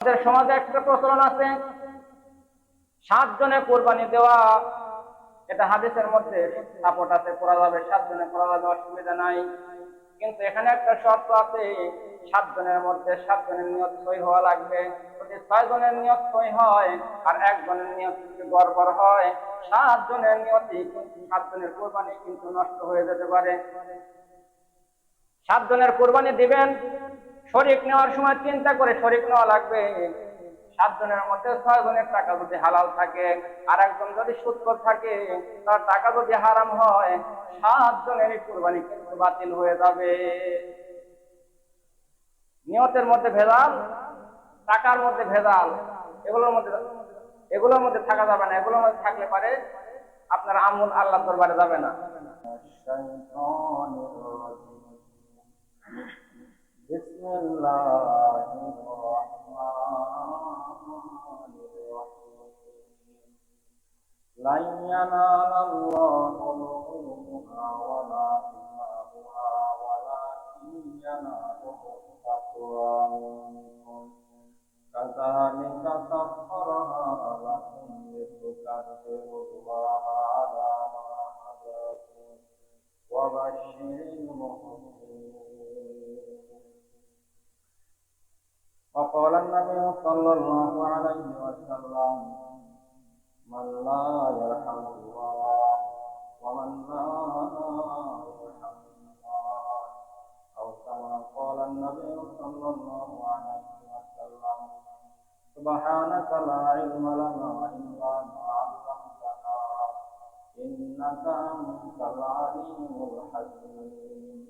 আমাদের সমাজে একটা প্রচলন আছে। সাত জনে কোরবানি দেওয়া, এটা হাদিসের মধ্যে সাপোর্ট আছে করা যাবে সাত জনে করা যাবে, অসুবিধা নাই। কিন্তু এখানে একটা শর্ত আছে সাত জনের মধ্যে সাত জনের নিয়ত সই হওয়া লাগবে। যদি ছয় জনের নিয়ত সই হয় আর একজনের নিয়ত যদি গড়বড় হয় সাত জনের নিয়তি সাত জনের কোরবানি কিন্তু নষ্ট হয়ে যেতে পারে। সাত জনের কোরবানি দিবেন শরিক নেওয়ার সময় চিন্তা করে শরিক নেওয়া লাগবে। সাত জনের মধ্যে ছয় জনের টাকা যদি হালাল থাকে আর একজন যদি সুৎকর থাকে, তার টাকা যদি হারাম হয় সাত জনের কোরবানি কিন্তু বাতিল হয়ে যাবে। নিয়তের মধ্যে ভেজাল, টাকার মধ্যে ভেজাল, এগুলোর মধ্যে এগুলোর মধ্যে থাকা যাবে না। এগুলোর মধ্যে থাকলে পারে আপনার আমল আল্লাহ দরবারে যাবে না। بسم الله الرحمن الرحيم لن ينال الله لحومها ولا دماؤها ولكن يناله التقوى منكم كذلك سخرها لكم لتكبروا الله على ما هداكم وبشر المحسنين وقال النبي صلى الله عليه وسلم، من لا يرحم الله ومن لا يرحم الله. أو كما قال النبي صلى الله عليه وسلم، سبحانك لا علم لنا إلا ما علمتنا، إنك أنت العليم الحكيم.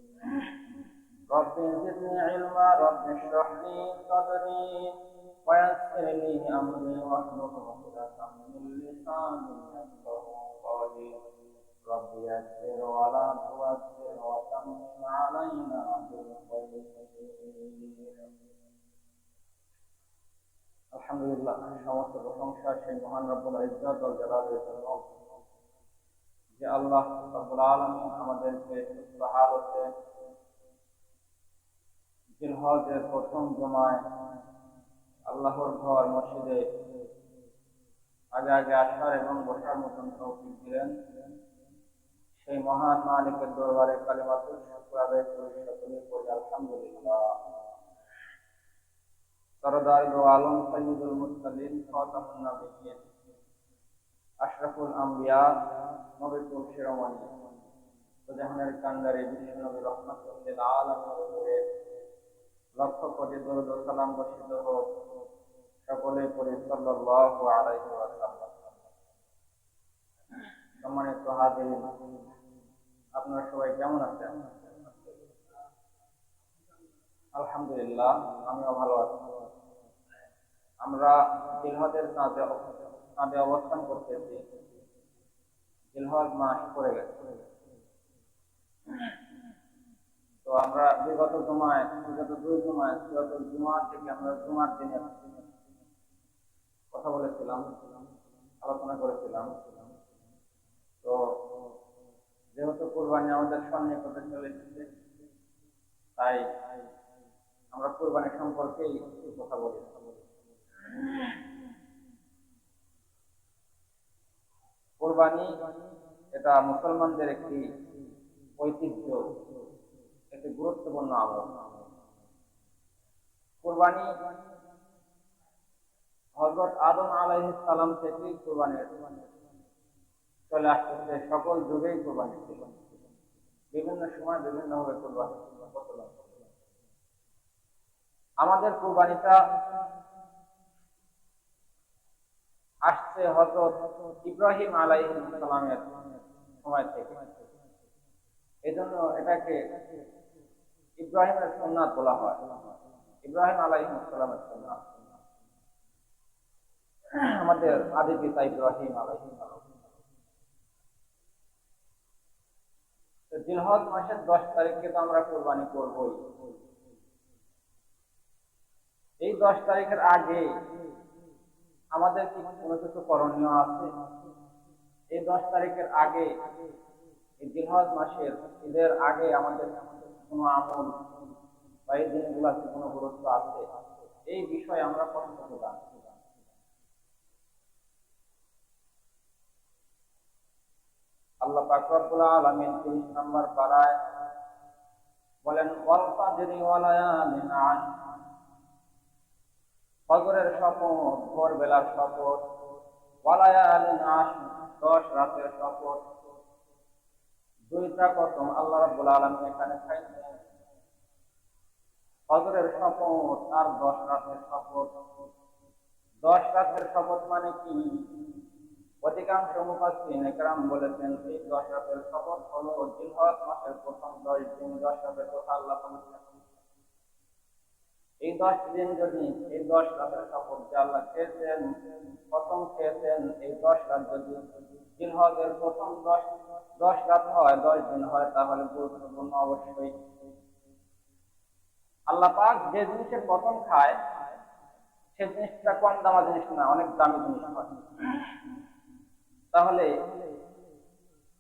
رب زدني علما رب اشرح لي صدري ويسر لي امري واحلل عقدة من لساني يفقه قولي رب يسر ولا تؤثر وتمم علينا بالخير আলহামদুলিল্লাহ সমস্ত প্রশংসা সেই মহান রব্বুল ইজ্জত ওয়াল জালালের জন্য যে আল্লাহ রব্বুল আলামিন আমাদেরকে সুস্থ হালতে জিলহজের প্রথম জমায় আল্লাহর ঘর, মসজিদে আগে আগে আসার এবং বসার মতন তৌফিক দিলেন। সেই মহান মালিকের দরবারে কালিমাতুল শুকর আদায় করে সকলে আলহামদুলিল্লাহ। সরদার আলম সৈয়দুল নবিয়্যিন আশরাফুল আম্বিয়া নবীকুল শিরোমণি জাহানের উপরে লক্ষ কোটি দরুদ সালাম বর্ষিত হোক। সকলে পড়ে আলাইহি ওয়াসাল্লাম। সম্মানিত হাজিরিন, আপনারা সবাই কেমন আছেন? আলহামদুলিল্লাহ, আমিও ভালো আছি। আমরা জিলহদের চাঁদে চাঁদে অবস্থান করতেছি। জিলহজ মাস পড়ে গেছে। তো আমরা বিগত জমায় বিগত দুই জমায় বিগত জুমার থেকে আমরা জুমার দিনে কথা বলেছিলাম, আলোচনা করেছিলাম। তো যেহেতু কোরবানি আমাদের সন্নিকটে চলে এসেছে, তাই আমরা কোরবানি সম্পর্কেই একটু কথা বলি। কোরবানি এটা মুসলমানদের একটি ঐতিহ্য। একটি গুরুত্বপূর্ণ আমল। কোরবানি হজরত আদম সালাম থেকে কোরবানির চলে আসতেছে সকল যুগেই কোরবানি। বিভিন্ন সময় বিভিন্ন ভাবে কোরবানি। আমাদের কোরবানিটা আসছে হজরত ইব্রাহিম আলাইহিস সালামের সময় থেকে। এজন্য এটাকে ইব্রাহিমের সন্ন্যাত বলা হয়। ইব্রাহিম আলাইহিম সালামের সন্ন্যাত আমাদের আদি পিতা ইব্রাহিম আলাইহিম জিলহজ মাসের দশ তারিখে তো আমরা কোরবানি করবই। এই দশ তারিখের আগে আমাদের কি কোনো কিছু করণীয় আছে? এই দশ তারিখের আগে জিলহজ মাসের ঈদের আগে আমাদের কোনো আমল বা এই দিনগুলোর কোনো গুরুত্ব আছে? এই বিষয়ে আমরা কতটুকু জানি আল্লাহ পাক রব্বুল আলামিন 30 নম্বর পারায় বলেন ফজরের শপথ ভোর বেলার শপথ ওয়া লায়ালিন আশ দশ রাতের শপথ। দুইটা কসম আল্লাহ রাব্বুল আলামিন এখানে খাইছেন। হজরের শপথ আর দশ রাতের শপথ। দশ রাতের শপথ মানে কি? অধিকাংশ মুফাসসিরিন একরাম বলেছেন, এই দশ রাতের শপথ হলো জিলহজ মাসের প্রথম দশ দিন। দশ রাতের কথা আল্লাহ বলেছেন। এই দশ দিন যদি এই দশ রাতের শপথ যে আল্লাহ খেয়েছেন, প্রথম খেয়েছেন, এই দশ রাত যদি জিলহজের প্রথম দশ দশ রাত হয়, দশ দিন হয়, তাহলে গুরুত্বপূর্ণ অবশ্যই। আল্লাহ পাক যে জিনিসের প্রথম খায়, সে জিনিসটা কম দামা জিনিস না, অনেক দামি জিনিস হয়। তাহলে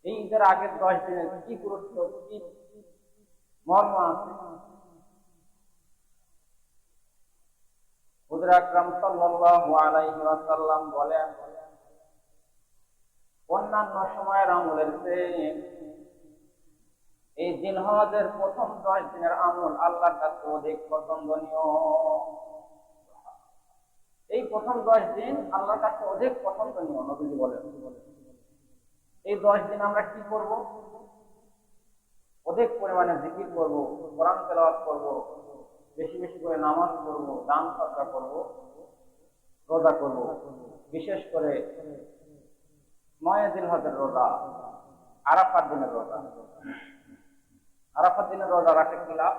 এই ঈদের আগের দশ দিনের কি গুরুত্ব, কি মর্ম আছে? বলেন, অন্যান্য সময়ের আমলের চেয়ে এই প্রথম দশ দিনের আমল আল্লাহর কাছে অধিক পছন্দনীয়। এই প্রথম দশ দিন আল্লাহর কাছে অধিক পছন্দনীয়, নবীজি বলেন। এই দশ দিন আমরা কি করব? অধিক পরিমাণে জিকির করব, কোরআন তেলাওয়াত করব বেশি বেশি করে নামাজ পড়ব, দান সরকার করব, রোজা করব। বিশেষ করে নয় দিন রোজা আরাফার দিনের রোজা। আরাফার দিনের রোজা রাখে কি লাভ?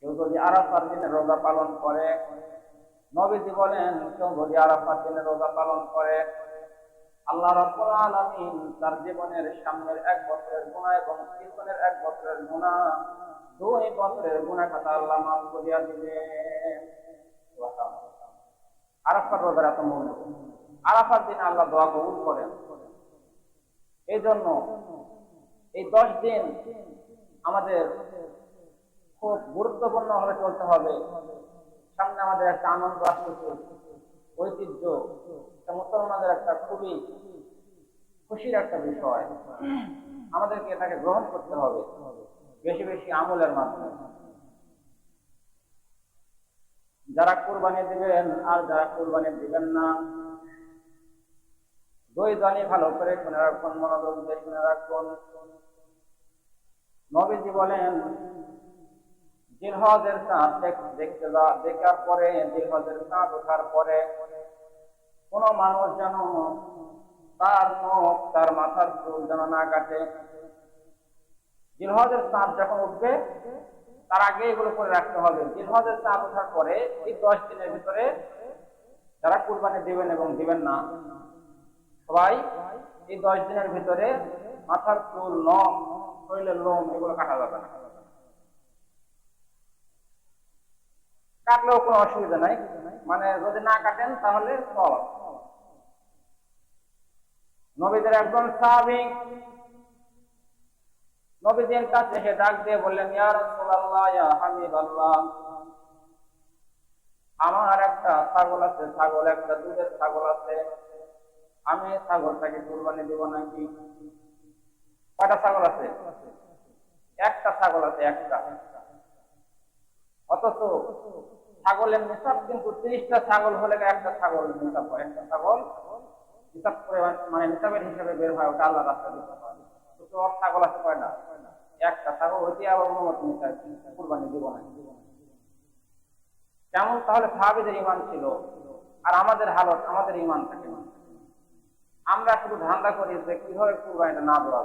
কেউ যদি আরাফার দিনের রোজা পালন করে, নবীজি বলেন, কেউ যদি আরাফার দিনের রোজা পালন করে, আল্লাহ রাব্বুল আলামিন তার জীবনের সামনের এক বছরের গুনাহ এবং পিছনের এক বছরের গুনাহ দুই বছরের গুনাহ খাতা আল্লাহ মাফ করিয়া দিবেন। আরাফার রোজার এত মূল্য আরাফার দিন আল্লাহ দোয়া কবুল করেন। এই জন্য এই দশ দিন আমাদের খুব গুরুত্বপূর্ণ ভাবে চলতে হবে। সামনে আমাদের একটা আনন্দ আসতেছে, ঐতিহ্য। মুসলমানদের একটা খুবই খুশির একটা বিষয়। আমাদেরকে এটাকে গ্রহণ করতে হবে। বেশি বেশি আমলের মাধ্যমে। যারা কোরবানি দিবেন আর যারা কোরবানি দিবেন না, দুই দলই ভালো করে শুনে রাখুন, মনোযোগ দিয়ে শুনে রাখুন। নবীজি বলেন, জিলহজের চাঁদ দেখতে যা দেখার পরে, জিলহজের চাঁদ ওঠার পরে কোন মানুষ যেন তার নখ তার মাথার চুল যেন না কাটে। জিলহজের চাঁদ যখন উঠবে, তার আগে এগুলো করে রাখতে হবে। জিলহজের চাঁদ ওঠার পরে এই দশ দিনের ভিতরে যারা কুরবানি দিবেন এবং দিবেন না, সবাই এই দশ দিনের ভিতরে মাথার চুল, নখ, শরীরের লোম এগুলো কাটা যাবে না। কাটলেও কোনো অসুবিধা নাই। মানে যদি না কাটেন, তাহলে সব নবীদের একজন সাহাবিক নবীদের কাছে সে ডাক দিয়ে বললেন, ইয়া রাসূলুল্লাহ, ইয়া হাবিবাল্লাহ। আমার একটা ছাগল আছে, ছাগল একটা দুধের ছাগল আছে। আমি ছাগলটাকে কুরবানি দেব নাকি? কয়টা ছাগল আছে? একটা ছাগল আছে, একটা। অথচ ছাগলের নিসাব কিন্তু তিরিশটা ছাগল হলে একটা ছাগল নিসাব হয়, একটা ছাগল নিসাব করে মানে নিসাবের হিসাবে বের হয়, ওটা আল্লাহ রাস্তা দিতে হয়। ছাগল আছে কয়টা? একটা ছাগল ওইটি আবার অনুমতি নিতে কুরবানি দিব না কেমন তাহলে সাহাবিদের ইমান ছিল, আর আমাদের হালত, আমাদের ইমান থাকে। না আমরা শুধু ধান্দা করি যে কীভাবে কুরবানিটা না দেওয়া।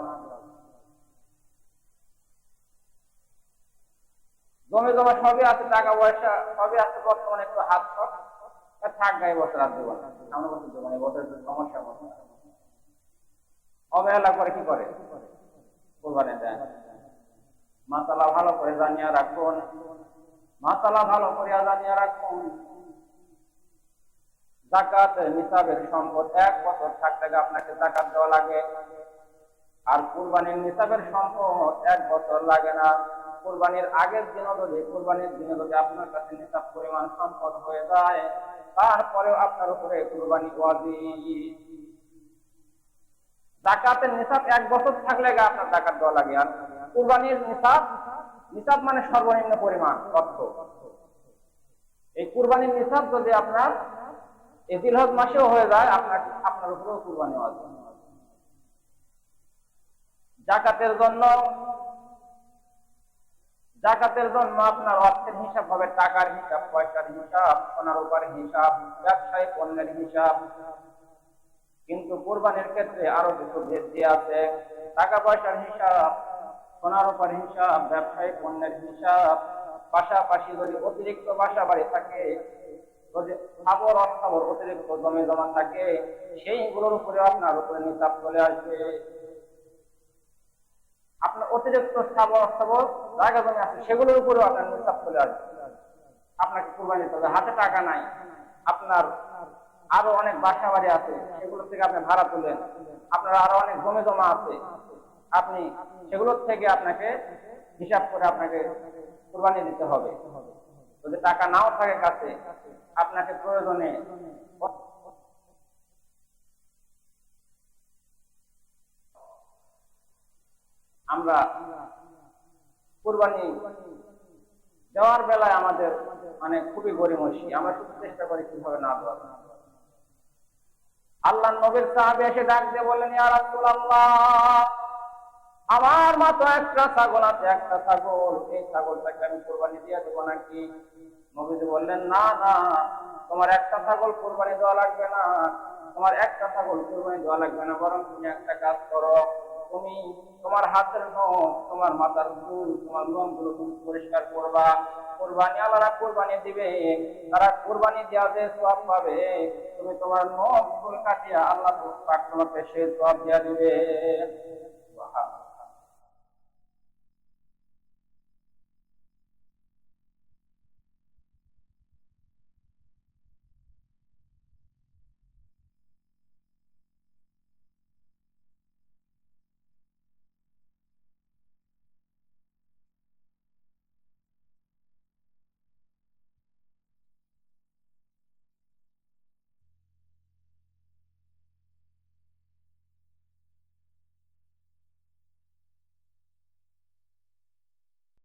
জমি জমা সবই আছে টাকা পয়সা সবই আছে, বর্তমানে একটু হাত শট থাক গায়ে বছর আর দেবো সামনে বছর দেবো না বছর সমস্যা অবহেলা করে কি করে? কোরবানি দেয়। মাতালা ভালো করে জানিয়ে রাখুন। মাতালা ভালো করে জানিয়ে রাখুন। জাকাত নিসাবের সম্পদ এক বছর থাকলে আপনাকে জাকাত দেওয়া লাগে। আর কুরবানির নিসাবের সম্পদ এক বছর লাগে না। কোরবানির আগের দিনও যদি, কোরবানির দিনে যদি আপনার কাছে নিসাব পরিমাণ সম্পদ হয়ে যায়, তারপরেও আপনার উপরে কোরবানি জাকাতের নিসাব এক বছর থাকলে আপনার জাকাত দেওয়া লাগে। আর কুরবানির নিসাব নিসাব মানে সর্বনিম্ন পরিমাণ, অর্থ। এই কুরবানির নিসাব যদি আপনার এই জিলহজ মাসেও হয়ে যায়, আপনার আপনার উপরেও কুরবানি আছে জাকাতের জন্য জাকাতের জন্য আপনার অর্থের হিসাব হবে টাকার হিসাব, পয়সার হিসাব সোনার উপর হিসাব, ব্যবসায়ী পণ্যের হিসাব। কিন্তু কোরবানির ক্ষেত্রে আরও কিছু বৃদ্ধি আছে। টাকা পয়সার হিসাব সোনার উপর হিসাব, ব্যবসায়িক পণ্যের হিসাব, পাশাপাশি যদি অতিরিক্ত বাসা বাড়ি থাকে স্থাবর অস্থাবর অতিরিক্ত জমি জমা থাকে, সেইগুলোর উপরে আপনার উপরে নিতাব চলে আসবে। আপনার অতিরিক্ত স্থাবর অস্থাবর জায়গা জমি আছে, সেগুলোর উপরেও আপনার নিতাব চলে আসবে। আপনাকে কোরবানি দিতে হবে, হাতে টাকা নাই। আপনার আরও অনেক বাসা বাড়ি আছে সেগুলো থেকে আপনি ভাড়া তুলেন। আপনার আরও অনেক জমি জমা আছে আপনি সেগুলোর থেকে আপনাকে হিসাব করে আপনাকে কোরবানি দিতে হবে। যদি টাকা নাও থাকে কাছে, আপনাকে প্রয়োজনে আমরা কোরবানি দেওয়ার বেলায় আমাদের মানে খুবই গরিমসি আমরা শুধু চেষ্টা করি কীভাবে না দেওয়া। আল্লাহ নবীর সাহাবে এসে ডাক দিয়ে বললেন, ইয়া রাসূলুল্লাহ! আমার মাত্র একটা ছাগল আছে, একটা ছাগল এই ছাগলটাকে আমি কোরবানি দিয়ে দেবো নাকি? নবীজি বললেন, না না, তোমার একটা ছাগল কোরবানি দেওয়া লাগবে না। তোমার একটা ছাগল কোরবানি দেওয়া লাগবে না, বরং তুমি একটা কাজ করো। তুমি তোমার হাতের নখ, তোমার মাথার চুল তোমার লোমগুলো তুমি পরিষ্কার করবা। কোরবানি আলাদা কোরবানি দিবে। তারা কোরবানি দেওয়া যে সব পাবে, তুমি তোমার নখ চুল কাটিয়া আল্লাহ পাক তোমাকে সে সব দেওয়া দিবে।